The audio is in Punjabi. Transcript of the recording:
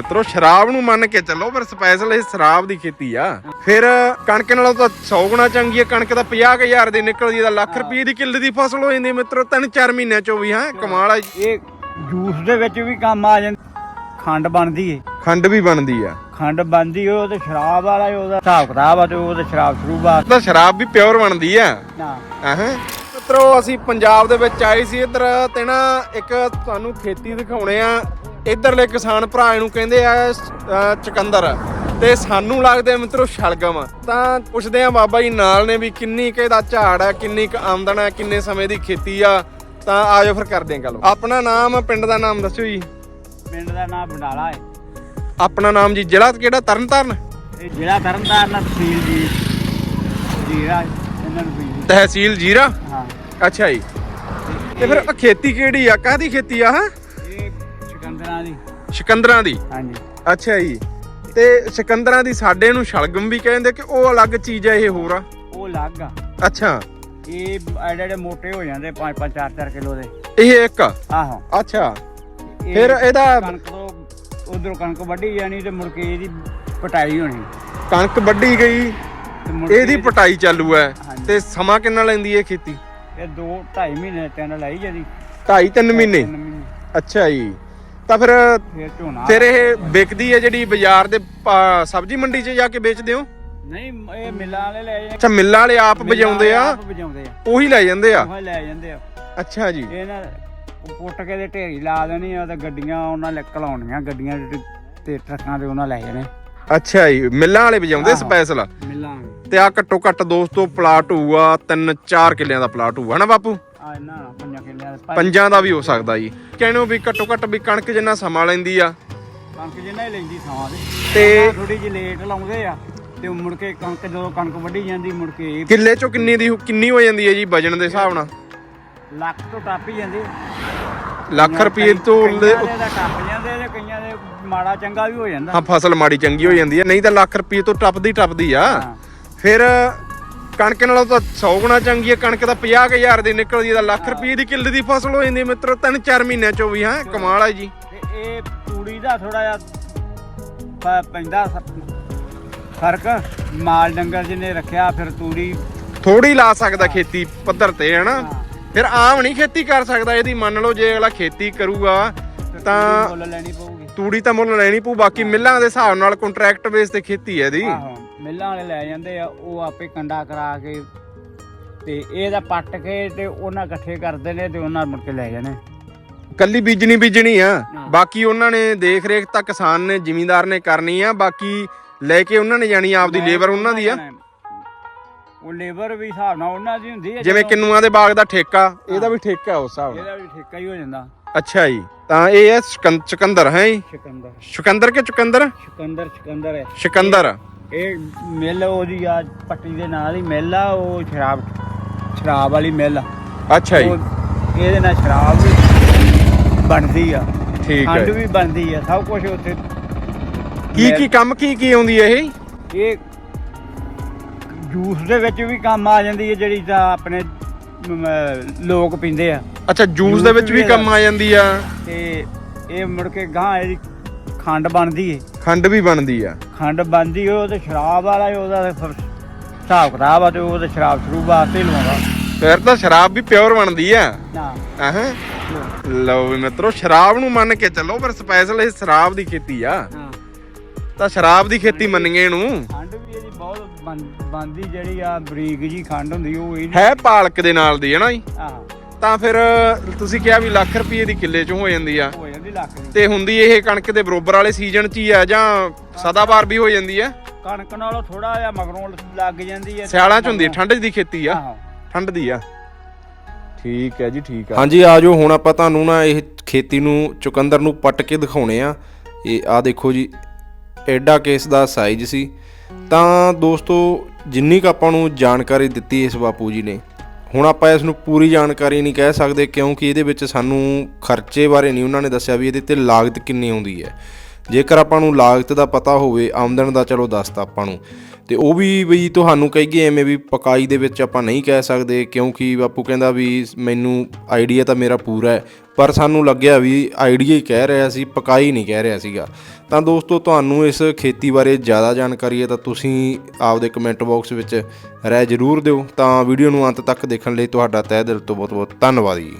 ਮਿੱਤਰੋ ਸ਼ਰਾਬ ਨੂੰ ਮੰਨ ਕੇ ਚੱਲੋ ਪਰ ਸਪੈਸ਼ਲ ਇਹ ਸ਼ਰਾਬ ਦੀ ਖੇਤੀ ਆ। ਫਿਰ ਕਣਕ ਨਾਲੋਂ ਤਾਂ 100 ਗੁਣਾ ਚੰਗੀ ਹੈ ਕਣਕ ਤਾਂ 50000 ਦੀ ਨਿਕਲਦੀ ਤਾਂ ਲੱਖ ਰੁਪਏ ਦੀ ਕਿੱਲੇ ਦੀ ਫਸਲ ਹੋ ਜਾਂਦੀ ਹੈ ਮਿੱਤਰੋ ਤਿੰਨ ਚਾਰ ਮਹੀਨਿਆਂ ਚੋਂ ਵੀ ਹਾਂ ਕਮਾਲ ਆ। ਇਹ ਜੂਸ ਦੇ ਵਿੱਚ ਵੀ ਕੰਮ ਆ ਜਾਂਦੀ। ਖੰਡ ਬਣਦੀ ਏ। ਖੰਡ ਵੀ ਬਣਦੀ ਆ। ਖੰਡ ਬਣਦੀ ਉਹ ਤੇ ਸ਼ਰਾਬ ਵਾਲਾ ਹੀ ਉਹਦਾ ਹਿਸਾਬ ਕਿਤਾਬ ਆ ਤੇ ਉਹ ਤੇ ਸ਼ਰਾਬ ਸ਼ਰੂਬ ਆ। ਤਾਂ ਸ਼ਰਾਬ ਵੀ ਪਿਓਰ ਬਣਦੀ ਆ। ਨਾ। ਹਾਂ? ਮਿੱਤਰੋ ਅਸੀਂ ਪੰਜਾਬ ਦੇ ਵਿੱਚ ਆਏ ਸੀ ਇੱਧਰ ਤੇ ਨਾ ਇੱਕ ਤੁਹਾਨੂੰ ਖੇਤੀ ਦਿਖਾਉਣੇ ਆ। ਇੱਧਰਲੇ ਕਿਸਾਨ ਭਰਾ ਨੂੰ ਕਹਿੰਦੇ ਆ ਚਕੰਦਰ। ਤੇ ਸਾਨੂੰ ਲੱਗਦੇ ਆ ਮਿੱਤਰੋ ਸ਼ਲਗਮ। ਤਾਂ ਪੁੱਛਦੇ ਆ ਬਾਬਾ ਜੀ ਨਾਲ ਨੇ ਵੀ ਕਿੰਨੀ ਕੁ ਝਾੜ ਹੈ ਕਿੰਨੀ ਕੁ ਆਮਦਨ ਹੈ ਕਿੰਨੇ ਸਮੇਂ ਦੀ ਖੇਤੀ ਆ। ਤਾਂ ਆਜੋ ਫਿਰ ਕਰਦੇ ਆ ਗੱਲ। ਆਪਣਾ ਨਾਮ ਪਿੰਡ ਦਾ ਨਾਮ ਦੱਸਿਓ ਜੀ। ਪਿੰਡ ਦਾ ਨਾਮ ਬੰਡਾਲਾ ਏ ਆਪਣਾ ਨਾਮ ਜੀ ਜ਼ਿਲ੍ਹਾ ਕਿਹੜਾ? ਤਰਨਤਾਰਨ? ਇਹ ਜ਼ਿਲ੍ਹਾ ਤਰਨਤਾਰਨ ਤਹਿਸੀਲ ਜੀ ਜੀਰਾ ਇਹਨਾਂ ਨੂੰ ਤਹਿਸੀਲ ਜੀਰਾ? ਹਾਂ। ਅੱਛਾ ਜੀ। ਤੇ ਫਿਰ ਆਹ ਖੇਤੀ ਕਿਹੜੀ ਆ? ਕਾਹਦੀ ਖੇਤੀ ਆ ਹਾਂ? ਇਹ ਸਿਕੰਦਰਾਂ ਦੀ। ਸ਼ਿਕੰਦਰਾਂ ਦੀ? ਹਾਂਜੀ। ਅੱਛਾ ਜੀ। ਤੇ ਸਿਕੰਦਰਾਂ ਦੀ ਸਾਡੇ ਨੂੰ ਸ਼ਲਗਮ ਵੀ ਕਹਿੰਦੇ ਕਿ ਉਹ ਅਲੱਗ ਚੀਜ਼ ਹੈ ਇਹ ਹੋਰ ਆ? ਉਹ ਅਲੱਗ ਆ। ਅੱਛਾ। ਇਹ ਐਡੇ ਐਡੇ ਮੋਟੇ ਹੋ ਜਾਂਦੇ 5 5 4 4 ਕਿਲੋ ਦੇ। ਇਹ ਇੱਕ ਆ। ਆਹੋ। ਅੱਛਾ। ਇਹ ਫਿਰ ਇਹਦਾ ਕਣਕ ਤੋਂ ਉਧਰੋਂ ਕਣਕ ਵੱਢੀ ਜਾਣੀ ਤੇ ਮੁੜ ਕੇ ਇਹਦੀ ਪਟਾਈ ਹੋਣੀ। ਕਣਕ ਵੱਢੀ ਗਈ ਤੇ ਮੁੜ ਕੇ ਇਹਦੀ ਪਟਾਈ ਚਾਲੂ ਹੈ। ਹਾਂਜੀ। ਤੇ ਸਮਾਂ ਕਿੰਨਾ ਲੈਂਦੀ ਹੈ ਖੇਤੀ? ਇਹ 2 2.5 ਮਹੀਨੇ ਤਿੰਨ ਲਾਈ ਜਾਂਦੀ 2.5 3 ਮਹੀਨੇ? ਅੱਛਾ ਜੀ। ਤਾਂ ਫਿਰ ਫਿਰ ਝੋਨਾ ਫਿਰ ਇਹ ਵਿਕਦੀ ਹੈ ਜਿਹੜੀ ਬਾਜ਼ਾਰ ਦੇ ਸਬਜ਼ੀ ਮੰਡੀ 'ਚ ਜਾ ਕੇ ਵੇਚਦੇ ਹੋ? ਨਹੀਂ ਇਹ ਮਿੱਲਾਂ ਵਾਲੇ ਲੈ ਜਾਂਦੇ। ਅੱਛਾ ਮਿੱਲਾਂ ਵਾਲੇ ਆਪ ਵਜਾਉਂਦੇ ਆ? ਆਪ ਵਜਾਉਂਦੇ ਆ। ਉਹੀ ਲੈ ਜਾਂਦੇ ਆ? ਉਹ ਲੈ ਜਾਂਦੇ ਆ। ਅੱਛਾ ਜੀ। ਇਹ ਨਾ ਪੁੱਟ ਕੇ ਦੇ ਢੇਰੀ ਲਾ ਦੇਣੀ ਆ ਤੇ ਗੱਡੀਆਂ ਉਹਨਾਂ ਲੈ ਕਲਾਉਣੀਆਂ ਗੱਡੀਆਂ ਤੇ- ਟਰੱਕਾਂ ਤੇ ਉਹਨਾਂ ਲੈ ਜਾਣੇ। ਅੱਛਾ ਜੀ ਮਿੱਲਾਂ ਵਾਲੇ ਵਜਾਉਂਦੇ। ਸਪੈਸ਼ਲ? ਤੇ ਆ ਘੱਟੋ ਘੱਟ ਦੋਸਤੋ ਪਲਾਟ ਹੋਊਗਾ 3-4 ਕਿੱਲਿਆਂ ਦਾ ਪਲਾਟ ਹੋਊਗਾ ਨਾ ਬਾਪੂ? ਆ ਇਹਨਾਂ ਨਾਲ ਪੰਜਾਂ ਕਿੱਲਿਆਂ ਦੇ ਭਾਈ। ਪੰਜਾਂ ਦਾ ਵੀ ਹੋ ਸਕਦਾ ਜੀ। ਕਹਿਣੋ ਵੀ ਘੱਟੋ ਘੱਟ ਵੀ ਕਣਕ ਜਿੰਨਾ ਸਮਾਂ ਲੈਂਦੀ ਆ। ਕਣਕ ਜਿੰਨਾ ਹੀ ਲੈਂਦੀ ਦੇ ਤੇ ਥੋੜੀ ਜਿਹੀ ਲੇਟ ਲਾਉਂਦੇ ਆ ਤੇ ਮੁੜ ਕੇ ਕਣਕ ਜਦੋਂ ਕਣਕ ਵੱਢੀ ਜਾਂਦੀ ਮੁੜ ਕੇ ਕਿੱਲੇ ਚੋਂ ਕਿੰਨੀ ਦੀ ਕਿੰਨੀ ਹੋ ਜਾਂਦੀ ਹੈ ਜੀ ਵਜਨ ਦੇ ਹਿਸਾਬ ਨਾਲ? ਲੱਖ ਤੋਂ ਟੱਪ ਹੀ ਜਾਂਦੇ ਲੱਖ ਰੁਪਏ ਤੋਂ ਟੱਪ ਜਾਂਦੇ ਕਈਆਂ ਦੇ ਮਾੜਾ ਚੰਗਾ ਵੀ ਹੋ ਜਾਂਦਾ। ਹਾਂ ਫਸਲ ਮਾੜੀ ਚੰਗੀ ਹੋ ਜਾਂਦੀ ਹੈ ਨਹੀਂ ਤਾਂ ਲੱਖ ਰੁਪਏ ਤੋਂ ਟੱਪਦੀ ਟੱਪਦੀ ਆ। ਫਿਰ ਕਣਕ ਨਾਲੋਂ ਤਾਂ 100 ਗੁਣਾ ਚੰਗੀ ਹੈ ਕਣਕ ਤਾਂ 50000 ਦੀ ਨਿਕਲਦੀ ਤਾਂ ਲੱਖ ਰੁਪਏ ਦੀ ਕਿੱਲੇ ਦੀ ਫਸਲ ਹੋ ਜਾਂਦੀ ਹੈ ਮਿੱਤਰੋ ਤਿੰਨ ਚਾਰ ਮਹੀਨਿਆਂ ਚੋਂ ਵੀ ਹਾਂ ਕਮਾਲ ਹੈ ਜੀ। ਤੇ ਇਹ ਤੂੜੀ ਦਾ ਥੋੜਾ ਜਿਹਾ ਪੈਂਦਾ ਫ਼ਰਕ। ਮਾਲ ਡੰਗਰ ਜਿਹਨੇ ਰੱਖਿਆ ਫਿਰ ਤੂੜੀ ਥੋੜੀ ਲਾ ਸਕਦਾ ਖੇਤੀ ਪੱਧਰ ਤੇ ਹੈ ਨਾ ਹਾਂ, ਫਿਰ ਆਮ ਨਹੀਂ ਖੇਤੀ ਕਰ ਸਕਦਾ ਇਹਦੀ ਮੰਨ ਲਓ ਜੇ ਅਗਲਾ ਖੇਤੀ ਕਰੂਗਾ ਤੇ ਮੁੱਲ ਲੈਣੀ ਪਊਗੀ। ਤੂੜੀ ਤਾਂ ਮੁੱਲ ਲੈਣੀ ਪਊ ਬਾਕੀ ਮਿੱਲਾਂ ਦੇ ਹਿਸਾਬ ਨਾਲ ਕੰਟਰੈਕਟ ਬੇਸ ਤੇ ਖੇਤੀ ਹੈ ਇਹਦੀ। ਆਹੋ। ਮਿੱਲਾਂ ਵਾਲੇ ਲੈ ਜਾਂਦੇ ਆ ਉਹ ਆਪੇ ਕੰਡਾ ਕਰਾ ਕੇ ਤੇ ਇਹਦਾ ਪੱਟ ਕੇ ਤੇ ਉਹਨਾਂ ਇਕੱਠੇ ਕਰਦੇ ਨੇ ਤੇ ਉਹਨਾਂ ਮੁੜ ਕੇ ਲੈ ਜਾਣੇ ਕੱਲੀ ਬੀਜਣੀ ਬੀਜਣੀ ਆ। ਬਾਕੀ ਉਹਨਾਂ ਨੇ ਦੇਖ ਰੇਖ ਤਾਂ ਕਿਸਾਨ ਨੇ ਜ਼ਿਮੀਂਦਾਰ ਨੇ ਕਰਨੀ ਆ ਬਾਕੀ ਲੈ ਕੇ ਉਹਨਾਂ ਨੇ ਜਾਣੀ ਆਪਦੀ ਲੇਬਰ ਉਹਨਾਂ ਦੀ ਆ। ਉਹ ਲੇਬਰ ਵੀ ਹਿਸਾਬ ਨਾਲ ਉਹਨਾਂ ਦੀ ਹੁੰਦੀ ਹੈ ਜਿਵੇਂ ਕਿੰਨੂਆਂ ਦੇ ਬਾਗ ਦਾ ਠੇਕਾ ਇਹਦਾ ਵੀ ਠੇਕਾ ਉਸ ਹਿਸਾਬ ਨਾਲ। ਇਹਦਾ ਵੀ ਠੇਕਾ ਹੀ ਹੋ ਜਾਂਦਾ। ਅੱਛਾ ਜੀ ਤਾਂ ਇਹ ਹੈ ਸ਼ਿਕੰ- ਚੁਕੰਦਰ ਹੈ ਜੀ? ਸਿਕੰਦਰ। ਸ਼ਿਕੰਦਰ ਕੇ ਚੁਕੰਦਰ? ਸਿਕੰਦਰ ਸਿਕੰਦਰ ਹੈ। ਸ਼ਿਕੰਦਰ। ਇਹ ਮਿੱਲ ਉਹਦੀ ਆ ਪੱਟੀ ਦੇ ਨਾਲ ਹੀ ਮਿੱਲ ਆ ਉਹ ਸ਼ਰਾਬ ਸ਼ਰਾਬ ਵਾਲੀ ਮਿੱਲ ਆ। ਅੱਛਾ ਜੀ। ਉਹ ਇਹਦੇ ਨਾਲ ਸ਼ਰਾਬ ਵੀ ਬਣਦੀ ਆ। ਠੀਕ ਖੰਡ ਹੈ ਵੀ ਬਣਦੀ ਆ ਸਭ ਕੁਝ ਉੱਥੇ ਕੀ ਕੀ ਕੰਮ ਕੀ ਕੀ ਆਉਂਦੀ ਹੈ ਇਹ? ਇਹ ਜੂਸ ਦੇ ਵਿੱਚ ਵੀ ਕੰਮ ਆ ਜਾਂਦੀ ਹੈ ਜਿਹੜੀ ਤਾਂ ਆਪਣੇ ਮ, ਲੋਕ ਪੀਂਦੇ ਆ। ਅੱਛਾ ਜੂਸ ਦੇ ਵਿੱਚ ਵੀ ਕੰਮ ਆ ਜਾਂਦੀ ਆ। ਤੇ ਇਹ ਮੁੜ ਕੇ ਗਾਂ ਇਹਦੀ ਖੰਡ ਬਣਦੀ ਏ। ਖੰਡ ਵੀ ਬਣਦੀ ਆ। ਖੰਡ ਬਣਦੀ ਉਹ ਤੇ ਸ਼ਰਾਬ ਵਾਲਾ ਹੀ ਉਹਦਾ ਤੇ ਫਿਰ ਹਿਸਾਬ ਕਿਤਾਬ ਆ ਤੇ ਉਹ ਤੇ ਸ਼ਰਾਬ ਸ਼ਰੂ ਵਾਸਤੇ ਹੀ ਲਵਾਉਂਦਾ। ਫਿਰ ਤਾਂ ਸ਼ਰਾਬ ਵੀ ਪਿਓਰ ਬਣਦੀ ਆ। ਨਾ। ਹਾਂ ਲਓ ਵੀ ਮਿੱਤਰੋ ਸ਼ਰਾਬ ਨੂੰ ਮੰਨ ਕੇ ਚੱਲੋ ਪਰ ਸਪੈਸ਼ਲ ਇਹ ਸ਼ਰਾਬ ਦੀ ਖੇਤੀ ਆ। ਹਾਂ। ਤਾਂ ਸ਼ਰਾਬ ਦੀ ਖੇਤੀ ਮੰਨੀਏ ਇਹਨੂੰ। ਖੰਡ ਵੀ ਇਹਦੀ ਬਹੁਤ ਬਣ- ਬਣਦੀ ਜਿਹੜੀ ਆ ਬਰੀਕ ਜੀ ਖੰਡ ਹੁੰਦੀ ਉਹ ਇਹ ਹੈ ਪਾਲਕ ਦੇ ਨਾਲ ਦੀ ਹੈ ਨਾ ਜੀ? ਆਹ ਤਾਂ ਫਿਰ ਤੁਸੀਂ ਕਿਹਾ ਵੀ ਲੱਖ ਰੁਪਏ ਦੀ ਕਿੱਲੇ ਚੋਂ ਹੋ ਜਾਂਦੀ ਆ। ਹੋ ਲੱਖ ਦੀ। ਤੇ ਹੁੰਦੀ ਇਹ ਕਣਕ ਦੇ ਬਰੋਬਰ ਵਾਲੇ ਸੀਜ਼ਨ 'ਚ ਹੀ ਆ ਜਾਂ ਸਦਾਬਾਰ ਵੀ ਹੋ ਜਾਂਦੀ ਆ? ਕਣਕ ਨਾਲੋਂ ਥੋੜਾ ਜਿਹਾ ਮਗਰੋਂ ਲੱਗ ਜਾਂਦੀ ਹੈ ਸਿਆਲਾਂ 'ਚ ਹੁੰਦੀ ਹੈ ਠੰਡ ਦੀ ਖੇਤੀ ਆ। ਆਹੋ। ਠੰਡ ਦੀ ਆ। ਠੀਕ ਹੈ ਜੀ ਠੀਕ ਆ। ਹਾਂਜੀ ਆਜੋ ਹੁਣ ਆਪਾਂ ਤੁਹਾਨੂੰ ਨਾ ਇਹ ਖੇਤੀ ਨੂੰ ਚੁਕੰਦਰ ਨੂੰ ਪੱਟ ਕੇ ਦਿਖਾਉਣੇ ਆ। ਇਹ ਆ ਦੇਖੋ ਜੀ ਐਡਾ ਕੇਸ ਦਾ ਸਾਈਜ਼ ਸੀ। ਤਾਂ ਦੋਸਤੋ ਜਿੰਨੀ ਕੁ ਆਪਾਂ ਨੂੰ ਜਾਣਕਾਰੀ ਦਿੱਤੀ ਇਸ ਬਾਪੂ ਜੀ ਨੇ ਹੁਣ ਆਪਾਂ ਇਸ ਨੂੰ ਪੂਰੀ ਜਾਣਕਾਰੀ ਨਹੀਂ ਕਹਿ ਸਕਦੇ ਕਿਉਂਕਿ ਇਹਦੇ ਵਿੱਚ ਸਾਨੂੰ ਖਰਚੇ ਬਾਰੇ ਨਹੀਂ ਉਹਨਾਂ ਨੇ ਦੱਸਿਆ ਵੀ ਇਹਦੇ ਤੇ ਲਾਗਤ ਕਿੰਨੀ ਆਉਂਦੀ ਹੈ। ਜੇਕਰ ਆਪਾਂ ਨੂੰ ਲਾਗਤ ਦਾ ਪਤਾ ਹੋਵੇ, ਆਮਦਨ ਦਾ ਚਲੋ ਦੱਸਤਾ ਆਪਾਂ ਨੂੰ। ਤੇ ਉਹ ਵੀ ਬਈ ਤੁਹਾਨੂੰ ਕਹੀਏ ਐਵੇਂ ਵੀ ਪਕਾਈ ਦੇ ਵਿੱਚ ਆਪਾਂ ਨਹੀਂ ਕਹਿ ਸਕਦੇ, ਕਿਉਂਕਿ ਬਾਪੂ ਕਹਿੰਦਾ ਵੀ ਮੈਨੂੰ ਆਈਡੀਆ ਤਾਂ ਮੇਰਾ ਪੂਰਾ ਹੈ, ਪਰ ਸਾਨੂੰ ਲੱਗਿਆ ਵੀ ਆਈਡੀਆ ਹੀ ਕਹਿ ਰਿਹਾ ਸੀ, ਪਕਾਈ ਨਹੀਂ ਕਹਿ ਰਿਹਾ ਸੀਗਾ। ਤਾਂ ਦੋਸਤੋ, ਤੁਹਾਨੂੰ ਇਸ ਖੇਤੀ ਬਾਰੇ ਜ਼ਿਆਦਾ ਜਾਣਕਾਰੀ ਹੈ ਤਾਂ ਤੁਸੀਂ ਆਪਦੇ ਕਮੈਂਟ ਬਾਕਸ ਵਿੱਚ ਰਾਏ ਜ਼ਰੂਰ ਦਿਓ। ਤਾਂ ਵੀਡੀਓ ਨੂੰ ਅੰਤ ਤੱਕ ਦੇਖਣ ਲਈ ਤੁਹਾਡਾ ਤਹਿ ਦਿਲ ਤੋਂ ਬਹੁਤ ਬਹੁਤ ਧੰਨਵਾਦ ਜੀ।